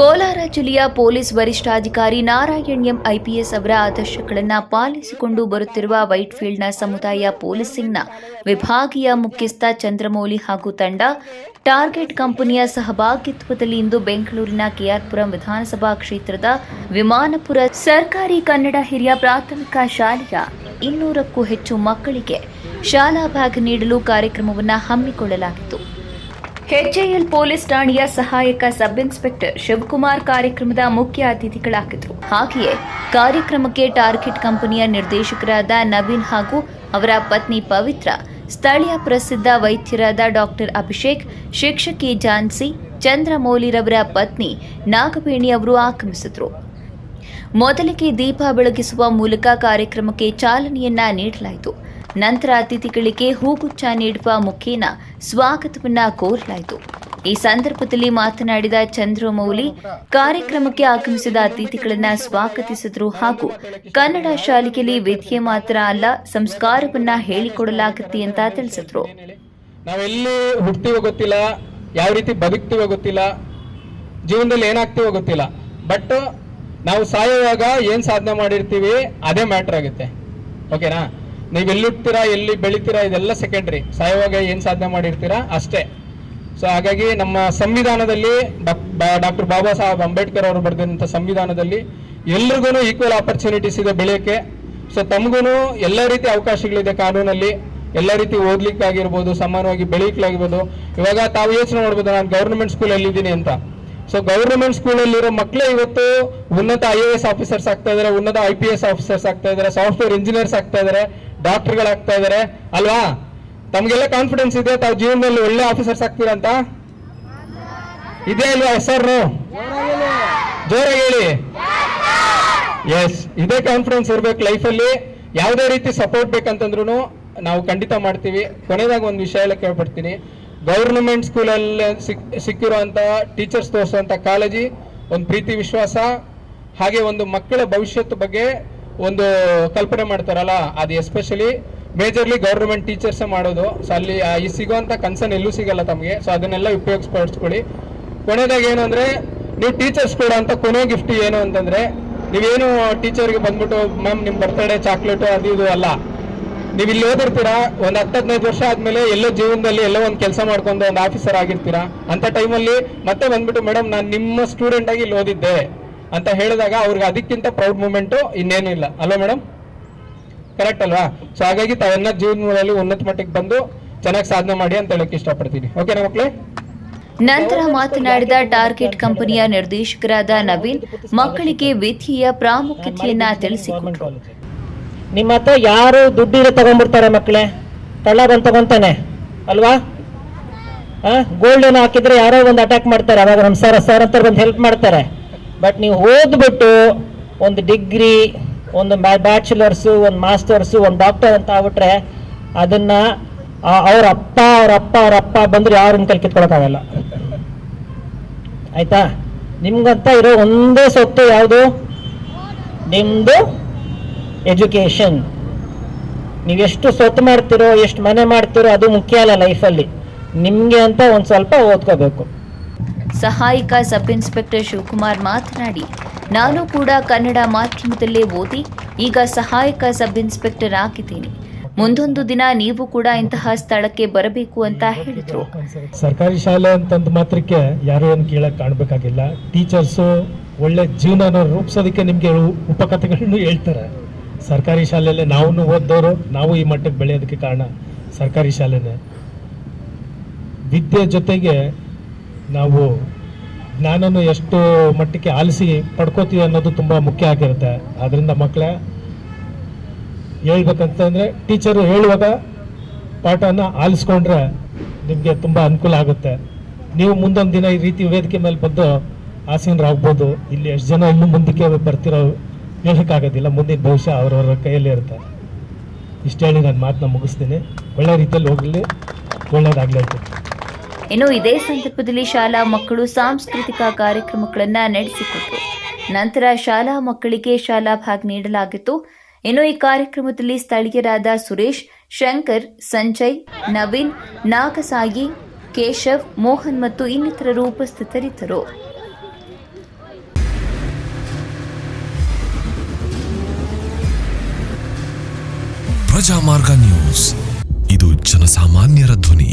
ಕೋಲಾರ ಜಿಲ್ಲೆಯ ಪೊಲೀಸ್ ವರಿಷ್ಠಾಧಿಕಾರಿ Narayan M IPS ಅವರ ಆದರ್ಶಗಳನ್ನು ಪಾಲಿಸಿಕೊಂಡು ಬರುತ್ತಿರುವ ವೈಟ್ಫೀಲ್ಡ್ನ ಸಮುದಾಯ ಪೊಲೀಸಿಂಗ್ನ ವಿಭಾಗೀಯ ಮುಖ್ಯಸ್ಥ ಚಂದ್ರಮೌಳಿ ಹಾಗೂ ತಂಡ ಟಾರ್ಗೆಟ್ ಕಂಪನಿಯ ಸಹಭಾಗಿತ್ವದಲ್ಲಿ ಇಂದು ಬೆಂಗಳೂರಿನ ಕೆಆರ್ಪುರಂ ವಿಧಾನಸಭಾ ಕ್ಷೇತ್ರದ ವಿಮಾನಪುರ ಸರ್ಕಾರಿ ಕನ್ನಡ ಹಿರಿಯ ಪ್ರಾಥಮಿಕ ಶಾಲೆಯ ಇನ್ನೂರಕ್ಕೂ ಹೆಚ್ಚು ಮಕ್ಕಳಿಗೆ ಶಾಲಾ ಬ್ಯಾಗ್ ನೀಡಲು ಕಾರ್ಯಕ್ರಮವನ್ನು ಹಮ್ಮಿಕೊಳ್ಳಲಾಗಿತ್ತು. ಹೆಚ್ಎಎಲ್ ಪೊಲೀಸ್ ಠಾಣೆಯ ಸಹಾಯಕ ಸಬ್ ಇನ್ಸ್ಪೆಕ್ಟರ್ ಶಿವಕುಮಾರ್ ಕಾರ್ಯಕ್ರಮದ ಮುಖ್ಯ ಅತಿಥಿಗಳಾಗಿದ್ದರು. ಹಾಗೆಯೇ ಕಾರ್ಯಕ್ರಮಕ್ಕೆ ಟಾರ್ಗೆಟ್ ಕಂಪನಿಯ ನಿರ್ದೇಶಕರಾದ ನವೀನ್ ಹಾಗೂ ಅವರ ಪತ್ನಿ ಪವಿತ್ರ, ಸ್ಥಳೀಯ ಪ್ರಸಿದ್ಧ ವೈದ್ಯರಾದ ಡಾಕ್ಟರ್ ಅಭಿಷೇಕ್, ಶಿಕ್ಷಕಿ ಜಾನ್ಸಿ ಚಂದ್ರಮೌಲಿರವರ ಪತ್ನಿ ನಾಗವೇಣಿ ಅವರು ಆಗಮಿಸಿದರು ಮೊದಲಿಗೆ ದೀಪ ಬೆಳಗಿಸುವ ಮೂಲಕ ಕಾರ್ಯಕ್ರಮಕ್ಕೆ ಚಾಲನೆಯನ್ನ ನೀಡಲಾಯಿತು. ನಂತರ ಅತಿಥಿಗಳಿಗೆ ಹೂಗುಚ್ಛ ನೀಡುವ ಮುಖೇನ ಸ್ವಾಗತವನ್ನ ಕೋರಲಾಯಿತು. ಈ ಸಂದರ್ಭದಲ್ಲಿ ಮಾತನಾಡಿದ ಚಂದ್ರಮೌಲಿ ಕಾರ್ಯಕ್ರಮಕ್ಕೆ ಆಗಮಿಸಿದ ಅತಿಥಿಗಳನ್ನ ಸ್ವಾಗತಿಸಿದರು ಹಾಗೂ ಕನ್ನಡ ಶಾಲೆಯಲ್ಲಿ ವಿದ್ಯೆ ಮಾತ್ರ ಅಲ್ಲ, ಸಂಸ್ಕಾರವನ್ನ ಹೇಳಿಕೊಡಲಾಗುತ್ತೆ ಅಂತ ತಿಳಿಸಿದ್ರು. ನಾವೆಲ್ಲಿ ಹುಟ್ಟಿವೋ ಗೊತ್ತಿಲ್ಲ, ಯಾವ ರೀತಿ ಬದುಕ್ತಿವೋ ಗೊತ್ತಿಲ್ಲ, ಜೀವನದಲ್ಲಿ ಏನಾಗ್ತೀವೋ ಗೊತ್ತಿಲ್ಲ. ಬಟ್ ನಾವು ಸಾಯುವಾಗ ಏನ್ ಸಾಧನೆ ಮಾಡಿರ್ತೀವಿ, ಅದೇ ಮ್ಯಾಟರ್ ಆಗುತ್ತೆ. ಓಕೆನಾ ನೀವು ಎಲ್ಲಿ ಹುಟ್ತೀರಾ ಎಲ್ಲಿ ಬೆಳಿತೀರಾ, ಇದೆಲ್ಲ ಸೆಕೆಂಡ್ರಿ ಸಾಯುವಾಗ ಏನು ಸಾಧನೆ ಮಾಡಿರ್ತೀರಾ, ಅಷ್ಟೇ. ಸೊ ಹಾಗಾಗಿ ನಮ್ಮ ಸಂವಿಧಾನದಲ್ಲಿ ಡಾಕ್ಟರ್ ಬಾಬಾ ಸಾಹೇಬ್ ಅಂಬೇಡ್ಕರ್ ಅವರು ಬರೆದಿರುವಂಥ ಸಂವಿಧಾನದಲ್ಲಿ ಎಲ್ರಿಗೂ ಈಕ್ವಲ್ ಆಪರ್ಚುನಿಟೀಸ್ ಇದೆ ಬೆಳೆಯಕ್ಕೆ. ಸೊ ತಮಗೂ ಎಲ್ಲ ರೀತಿ ಅವಕಾಶಗಳಿದೆ ಕಾನೂನಲ್ಲಿ. ಎಲ್ಲ ರೀತಿ ಓದ್ಲಿಕ್ಕಾಗಿರ್ಬೋದು, ಸಮಾನವಾಗಿ ಬೆಳೀಲಿಕ್ಕಾಗಿರ್ಬೋದು. ಇವಾಗ ತಾವು ಯೋಚನೆ ಮಾಡ್ಬೋದು, ನಾನು ಗೌರ್ಮೆಂಟ್ ಸ್ಕೂಲಲ್ಲಿ ಇದ್ದೀನಿ ಅಂತ. ಸೊ ಗೌರ್ಮೆಂಟ್ ಸ್ಕೂಲಲ್ಲಿರೋ ಮಕ್ಕಳೇ ಇವತ್ತು ಉನ್ನತ ಐ ಎ ಎಸ್ ಆಫೀಸರ್ಸ್ ಆಗ್ತಾ ಇದಾರೆ ಉನ್ನತ ಐ ಪಿ ಎಸ್ ಆಫೀಸರ್ಸ್ ಆಗ್ತಾ ಇದಾರೆ ಸಾಫ್ಟ್ವೇರ್ ಇಂಜಿನಿಯರ್ಸ್ ಆಗ್ತಾ ಇದಾರೆ ಡಾಕ್ಟರ್ಗಳಾಗ್ತಾ ಇದಾರೆ. ಅಲ್ವಾ? ತಮ್ಗೆಲ್ಲ ಕಾನ್ಫಿಡೆನ್ಸ್ ಇದೆ? ತಾವು ಜೀವನದಲ್ಲಿ ಒಳ್ಳೆ ಆಫೀಸರ್ಸ್ ಆಗ್ತೀರಾ ಅಂತ ಇದೆ ಅಲ್ವಾ ಹೆಸರು ಜೋರಾಗಿ ಹೇಳಿ. ಎಸ್ ಇದೇ ಕಾನ್ಫಿಡೆನ್ಸ್ ಇರ್ಬೇಕು ಲೈಫಲ್ಲಿ ಯಾವುದೇ ರೀತಿ ಸಪೋರ್ಟ್ ಬೇಕಂತಂದ್ರು ನಾವು ಖಂಡಿತ ಮಾಡ್ತೀವಿ. ಕೊನೆಯದಾಗ ಒಂದು ವಿಷಯ ಎಲ್ಲ ಕೇಳ್ಪಡ್ತೀನಿ ಗೌರ್ಮೆಂಟ್ ಸ್ಕೂಲಲ್ಲಿ ಸಿಕ್ ಟೀಚರ್ಸ್ ತೋರಿಸುವಂತ ಕಾಳಜಿ, ಒಂದು ಪ್ರೀತಿ ವಿಶ್ವಾಸ, ಹಾಗೆ ಒಂದು ಮಕ್ಕಳ ಭವಿಷ್ಯದ ಬಗ್ಗೆ ಒಂದು ಕಲ್ಪನೆ ಮಾಡ್ತಾರಲ್ಲ, ಅದು ಎಸ್ಪೆಷಲಿ ಮೇಜರ್ಲಿ ಗೌರ್ಮೆಂಟ್ ಟೀಚರ್ಸೇ ಮಾಡೋದು. ಸೊ ಅಲ್ಲಿ ಈ ಸಿಗುವಂತ ಕನ್ಸರ್ನ್ ಎಲ್ಲೂ ಸಿಗಲ್ಲ ತಮಗೆ. ಸೊ ಅದನ್ನೆಲ್ಲ ಉಪಯೋಗಿಸ್ಪಡಿಸ್ಕೊಳ್ಳಿ. ಕೊನೆಯದಾಗ ಏನು ಅಂದರೆ, ನೀವು ಟೀಚರ್ಸ್ ಕೂಡ ಅಂತ ಕೊನೆ ಗಿಫ್ಟ್ ಏನು ಅಂತಂದ್ರೆ, ನೀವೇನು ಟೀಚರ್ಗೆ ಬಂದ್ಬಿಟ್ಟು ಮ್ಯಾಮ್ ನಿಮ್ಮ ಬರ್ತಡೇ ಚಾಕ್ಲೇಟು ಅದು ಇದು ಅಲ್ಲ. ನೀವು ಇಲ್ಲಿ ಓದಿರ್ತೀರಾ? ಒಂದು ಹತ್ತು ಹದಿನೈದು ವರ್ಷ ಆದ್ಮೇಲೆ ಎಲ್ಲೋ ಜೀವನದಲ್ಲಿ ಎಲ್ಲೋ ಒಂದು ಕೆಲಸ ಮಾಡ್ಕೊಂಡು ಒಂದು ಆಫೀಸರ್ ಆಗಿರ್ತೀರಾ? ಅಂತ ಟೈಮಲ್ಲಿ ಮತ್ತೆ ಬಂದ್ಬಿಟ್ಟು ಮೇಡಮ್ ನಾನು ನಿಮ್ಮ ಸ್ಟೂಡೆಂಟ್ ಆಗಿ ಇಲ್ಲಿ ಓದಿದ್ದೆ. ಅಂತ ಹೇಳಿದಾಗ ಅವ್ರಿಗೆ ಅದಕ್ಕಿಂತ ಪ್ರೌಡ್ ಮೂಮೆಂಟ್ ಇನ್ನೇನಿಲ್ಲ ಅಲ್ವಾ ಮೇಡಮ್ ಕರೆಕ್ಟ್ ಅಲ್ವಾ? ಸೊ ಹಾಗಾಗಿ ತಾವೆಲ್ಲ ಜೀವನದಲ್ಲಿ ಉನ್ನತ ಮಟ್ಟಕ್ಕೆ ಬಂದು ಚೆನ್ನಾಗಿ ಸಾಧನೆ ಮಾಡಿ ಅಂತ ಹೇಳಕ್ ಇಷ್ಟಪಡ್ತೀನಿ. ಓಕೆನಾ ಮಕ್ಕಳೇ ನಂತರ ಮಾತನಾಡಿದ ಟಾರ್ಗೆಟ್ ಕಂಪನಿಯ ನಿರ್ದೇಶಕರಾದ ನವೀನ್ ಮಕ್ಕಳಿಗೆ ವಿಧಿಯ ಪ್ರಾಮುಖ್ಯತೆಯನ್ನ ತಿಳಿಸಿಕೊಟ್ರು. ನಿಮ್ಮ ಹತ್ರ ಯಾರು ದುಡ್ಡಿರೋ ತಗೊಂಡ್ಬಿಡ್ತಾರೆ ಮಕ್ಕಳೇ ಕಳ್ಳ ಬಂದು ತಗೊಂತಾನೆ. ಅಲ್ವಾ? ಗೋಲ್ಡ್ ಏನೋ ಹಾಕಿದ್ರೆ ಯಾರೋ ಒಂದು ಅಟ್ಯಾಕ್ ಮಾಡ್ತಾರೆ. ಅವಾಗ ನಮ್ಮ ಸರ್ ಸರ್ ಅಂತ ಬಂದು ಹೆಲ್ಪ್ ಮಾಡ್ತಾರೆ. ಬಟ್ ನೀವು ಓದ್ಬಿಟ್ಟು ಒಂದು ಡಿಗ್ರಿ ಒಂದು ಬ್ಯಾಚುಲರ್ಸು ಒಂದು ಮಾಸ್ಟರ್ಸು ಒಂದು ಡಾಕ್ಟರ್ ಅಂತ ಆಗ್ಬಿಟ್ರೆ ಅದನ್ನ ಅವ್ರ ಅಪ್ಪ ಅವ್ರ ಅಪ್ಪ ಅವ್ರ ಅಪ್ಪ ಬಂದ್ರೆ ಯಾರನ್ನ ಕೈ ಕಿತ್ಕೊಳಕ್ಕಾಗಲ್ಲ ಆಯ್ತಾ? ನಿಮ್ಗಂತ ಇರೋ ಒಂದೇ ಸೊತ್ತು ಯಾವುದು? ನಿಮ್ಮದು ಎಜುಕೇಶನ್ ನೀವೆಷ್ಟು ಸೊತ್ತು ಮಾಡ್ತಿರೋ, ಎಷ್ಟು ಮನೆ ಮಾಡ್ತಿರೋ ಅದು ಮುಖ್ಯ ಅಲ್ಲ ಲೈಫಲ್ಲಿ ನಿಮಗೆ ಅಂತ ಒಂದು ಸ್ವಲ್ಪ ಓದ್ಕೋಬೇಕು. ಸಹಾಯಕ ಸಬ್ ಇನ್ಸ್ಪೆಕ್ಟರ್ ಶಿವಕುಮಾರ್ ಮಾತನಾಡಿ, ನಾನು ಕೂಡ ಕನ್ನಡ ಮಾಧ್ಯಮದಲ್ಲೇ ಓದಿ, ಈಗ ಸಹಾಯಕ ಸಬ್ ಇನ್ಸ್ಪೆಕ್ಟರ್ ಆಗಿದ್ದೀನಿ. ಮುಂದೊಂದು ದಿನ ನೀವು ಕೂಡ ಇಂತಹ ಸ್ಥಳಕ್ಕೆ ಬರಬೇಕು ಅಂತ ಹೇಳಿದ್ರು. ಸರ್ಕಾರಿ ಶಾಲೆ ಅಂತಂದ ಮಾತ್ರಕ್ಕೆ ಯಾರು ಏನು ಕೇಳಕ್ ಕಾಣಬೇಕಾಗಿಲ್ಲ. ಟೀಚರ್ಸು ಒಳ್ಳೆ ಜೀವನ ರೂಪಿಸೋದಕ್ಕೆ ನಿಮಗೆ ಉಪಕಥೆಗಳನ್ನು ಹೇಳ್ತಾರೆ. ಸರ್ಕಾರಿ ಶಾಲೆಯಲ್ಲೇ ನಾವು ಓದ್ದವರು ನಾವು ಈ ಮಟ್ಟಕ್ಕೆ ಬೆಳೆಯೋದಕ್ಕೆ ಕಾರಣ ಸರ್ಕಾರಿ ಶಾಲೆನೇ. ವಿದ್ಯೆ ಜೊತೆಗೆ ನಾವು ಜ್ಞಾನನು ಎಷ್ಟು ಮಟ್ಟಕ್ಕೆ ಆಲಿಸಿ ಪಡ್ಕೋತೀವಿ ಅನ್ನೋದು ತುಂಬ ಮುಖ್ಯ ಆಗಿರುತ್ತೆ. ಅದರಿಂದ ಮಕ್ಕಳೇ ಹೇಳ್ಬೇಕಂತಂದ್ರೆ ಟೀಚರು ಹೇಳುವಾಗ ಪಾಠನ ಆಲಿಸ್ಕೊಂಡ್ರೆ ನಿಮಗೆ ತುಂಬ ಅನುಕೂಲ ಆಗುತ್ತೆ. ನೀವು ಮುಂದೊಂದು ದಿನ ಈ ರೀತಿ ವೇದಿಕೆ ಮೇಲೆ ಬಂದು ಆಸೀನರಾಗ್ಬೋದು. ಇಲ್ಲಿ ಎಷ್ಟು ಜನ ಇನ್ನು ಮುಂದಕ್ಕೆ ಬರ್ತಿರೋ ಹೇಳೋಕ್ಕಾಗೋದಿಲ್ಲ. ಮುಂದಿನ ಭವಿಷ್ಯ ಅವರವರ ಕೈಯಲ್ಲಿ ಇರುತ್ತೆ. ಇಷ್ಟು ಹೇಳಿ ನಾನು ಮಾತನ್ನ ಮುಗಿಸ್ತೀನಿ. ಒಳ್ಳೆ ರೀತಿಯಲ್ಲಿ ಹೋಗಲಿ. ಒಳ್ಳೇದಾಗಲಿ ಅಂತ. ಇನ್ನು ಇದೇ ಸಂದರ್ಭದಲ್ಲಿ ಶಾಲಾ ಮಕ್ಕಳು ಸಾಂಸ್ಕೃತಿಕ ಕಾರ್ಯಕ್ರಮಗಳನ್ನು ನಡೆಸಿಕೊಟ್ಟರು ನಂತರ ಶಾಲಾ ಮಕ್ಕಳಿಗೆ ಶಾಲಾ ಭಾಗ್ ನೀಡಲಾಗಿತ್ತು. ಇನ್ನು ಈ ಕಾರ್ಯಕ್ರಮದಲ್ಲಿ ಸ್ಥಳೀಯರಾದ ಸುರೇಶ್, ಶಂಕರ್, ಸಂಜಯ್, ನವೀನ್ ನಾಗಸಾಗಿ ಕೇಶವ್, ಮೋಹನ್ ಮತ್ತು ಇನ್ನಿತರರು ಉಪಸ್ಥಿತರಿದ್ದರು. ಪ್ರಜಾಮಾರ್ಗ ನ್ಯೂಸ್. ಇದು ಜನಸಾಮಾನ್ಯರ ಧ್ವನಿ.